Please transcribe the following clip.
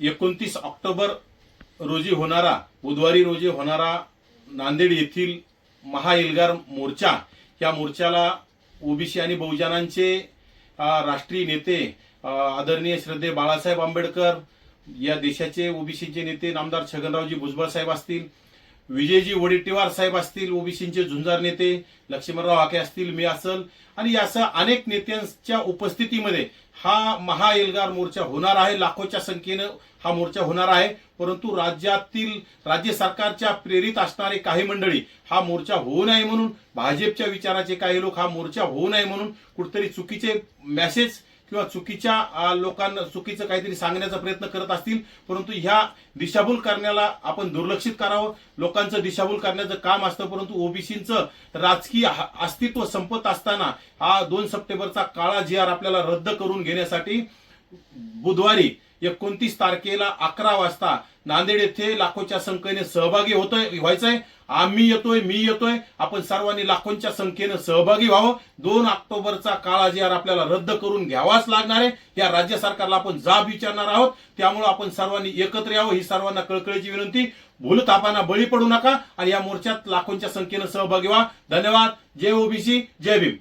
एकोणतीस ऑक्टोबर रोजी होणारा बुधवारी रोजी होणारा नांदेड येथील महाएल्गार मोर्चा या मोर्चाला ओबीसी आणि बहुजनांचे राष्ट्रीय नेते आदरणीय श्रद्धे बाळासाहेब आंबेडकर या देशाचे ओबीसीचे नेते नामदार छगनरावजी भुजबळ साहेब असतील विजयजी वडेट्टीवार साहेब असतील ओबीसीचे झुंजार नेते लक्ष्मणराव हाके असतील मी असल. आणि असं अनेक नेत्यांच्या उपस्थितीमध्ये हा महाएल्गार मोर्चा होणार आहे. लाखोच्या संख्येनं हा मोर्चा होणार आहे. परंतु राज्यातील राज्य सरकारच्या प्रेरित असणारे काही मंडळी हा मोर्चा होऊ नये म्हणून भाजपच्या विचाराचे काही लोक हा मोर्चा होऊ नये म्हणून कुठेतरी चुकीचे मेसेज किंवा चुकीच्या लोकांना चुकीचं काहीतरी सांगण्याचा प्रयत्न करत असतील परंतु ह्या दिशाभूल करण्याला आपण दुर्लक्षित करावं. लोकांचं दिशाभूल करण्याचं काम असतं परंतु ओबीसीचं राजकीय हा- अस्तित्व संपत असताना हा दोन सप्टेंबरचा काळा जी आर आपल्याला रद्द करून घेण्यासाठी बुधवारी एकोणतीस तारखेला अकरा वाजता नांदेड येथे लाखोच्या संख्येने सहभागी होतोय व्हायचंय. आम्ही येतोय मी येतोय. आपण सर्वांनी लाखोंच्या संख्येनं सहभागी व्हावं. दोन ऑक्टोबरचा काळ जी आर आपल्याला रद्द करून घ्यावाच लागणार आहे. या राज्य सरकारला आपण जाब विचारणार आहोत. त्यामुळे आपण सर्वांनी एकत्र यावं. ही सर्वांना कळकळीची विनंती. भूलतापांना बळी पडू नका. आणि या मोर्चात लाखोंच्या संख्येनं सहभागी व्हा. धन्यवाद. जय ओबीसी. जय भीम.